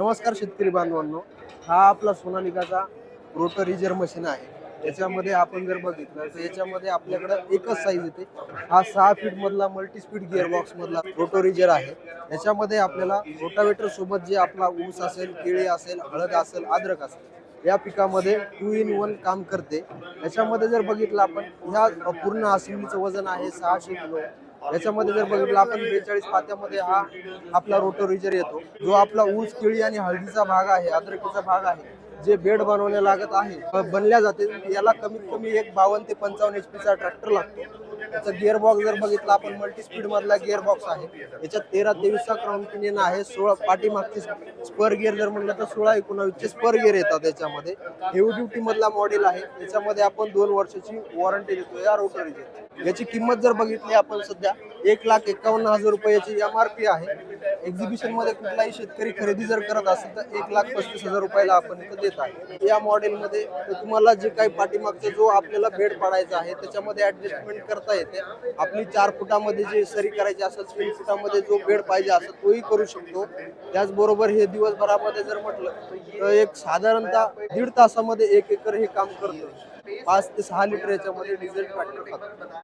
नमस्कार शेतकरी बांधवांनो. हा आपला सोनालिकाचा रोटरीजर मशीन आहे. याच्यामध्ये आपण जर बघितलं तर याच्यामध्ये आपल्याकडं एकच साईज येते. हा सहा फीट मधला मल्टी स्पीड गिअरबॉक्स मधला रोटोरिजर आहे. याच्यामध्ये आपल्याला रोटावेटर सोबत जे आपला ऊस असेल केळी असेल हळद असेल अद्रक असेल या पिकामध्ये टू इन वन काम करते. याच्यामध्ये जर बघितलं आपण ह्या पूर्ण असेंब्लीचं वजन आहे सहाशे किलो. याच्यामध्ये जर बघितलं आपण बेचाळीस पात्यामध्ये हा आपला रोटोरिजर येतो. जो आपला ऊस केळी आणि हळदीचा भाग आहे अद्रकीचा भाग आहे जे बेड बनवण्या लागत आहे बनल्या जाते. याला कमीत कमी एक बावन्न ते पंचावन्न एच पीचा ट्रॅक्टर लागतो. याचा गिअरबॉक्स जर बघितला आपण मल्टी स्पीड मधला गिअरबॉक्स आहे. याच्यात तेरा तेवीसचा क्राउंड इंजिन आहे सोळा पाठीमागचे स्पर गिअर जर म्हणलं तर सोळा एकोणावीसचे स्पर गिअर येतात याच्यामध्ये. हेवी ड्युटी मधला मॉडेल आहे. याच्यामध्ये आपण दोन वर्षाची वॉरंटी देतो या रोटरीची याची किंमत जर बघितली आपण सध्या एक लाख एकावन्न हजार रुपयाची एम आर पी आहे. एक्झिबिशनमध्ये कुठलाही शेतकरी खरेदी जर करत असेल तर एक लाख पस्तीस हजार रुपयाला आपण इथं देत आहे. या मॉडेलमध्ये तुम्हाला जे काही पाठीमागचा जो आपल्याला बेड पाडायचा आहे त्याच्यामध्ये ऍडजस्टमेंट करता येते. आपली चार फुटामध्ये जे सरी करायची असेल तीन फुटामध्ये जो बेड पाहिजे असेल तोही करू शकतो. त्याचबरोबर हे दिवसभरामध्ये जर म्हटलं तर एक साधारणतः दीड तासामध्ये एक एकर हे काम करतं. पाच ते सहा लिटर याच्यामध्ये डिझेल ट्रॅक्टर